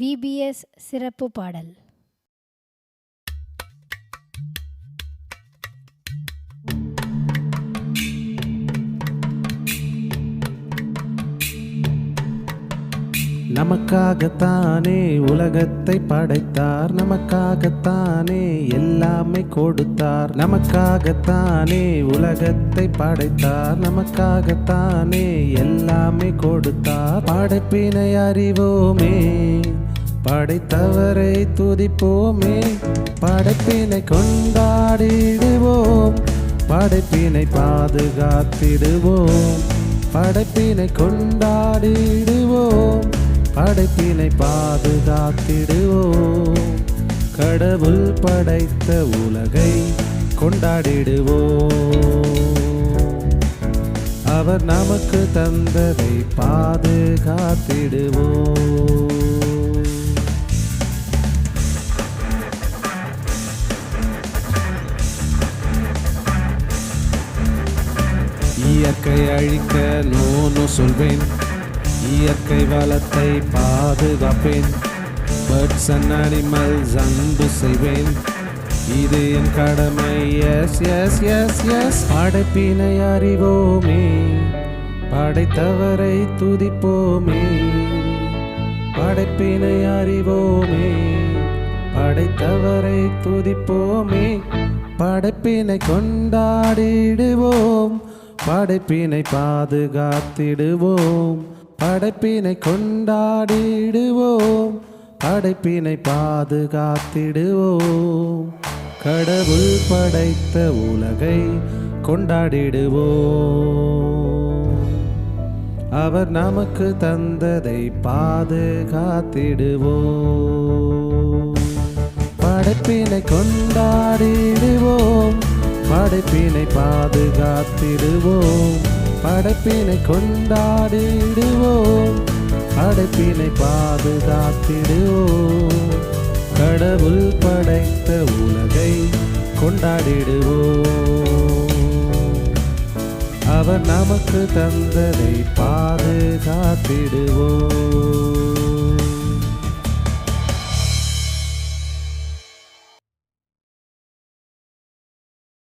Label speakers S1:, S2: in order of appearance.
S1: VBS சிறப்பு பாடல்.
S2: நமக்காகத்தானே உலகத்தை படைத்தார். நமக்காகத்தானே எல்லாமே கொடுத்தார். நமக்காகத்தானே உலகத்தை படைத்தார். நமக்காகத்தானே எல்லாமே கொடுத்தார். படைப்பினை அறிவோமே. படைத்தவரை துதிப்போமே. படைப்பினை கொண்டாடிடுவோம். படைப்பினை பாதுகாத்திடுவோம். படைப்பினை கொண்டாடிடுவோம். படைப்பினை பாதுகாத்திடுவோம். கடவுள் படைத்த உலகை கொண்டாடிடுவோம். அவர் நமக்கு தந்ததை பாதுகாத்திடுவோம். இயற்கை அழிக்க நோனு சொல்வேன். இயற்கை வளத்தை பாதுகாப்பேன். பேர்ட்ஸ் அண்ட் அனிமல்ஸ் அன்பு செய்வேன். இது என் கடமை. எஸ் எஸ் எஸ் எஸ் படைப்பினை அறிவோமே. படைத்தவரை துதிப்போமே. படைப்பினை அறிவோமே. படைத்தவரை துதிப்போமே. படைப்பினை கொண்டாடிடுவோம். படைப்பினை பாதுகாத்திடுவோம். படைப்பினை கொண்டாடிடுவோம். படைப்பினை பாதுகாத்திடுவோம். கடவுள் படைத்த உலகை கொண்டாடிடுவோம். அவர் நமக்கு தந்ததை பாதுகாத்திடுவோம். படைப்பினை கொண்டாடிடுவோம். படைப்பினை பாதுகாத்திடுவோம். படைப்பினை கொண்டாடிடுவோம். படைப்பினை பாதுகாத்திடுவோம். கடவுள் படைத்த உலகை கொண்டாடிடுவோம். அவர் நமக்கு தந்ததை பாதுகாத்திடுவோம்.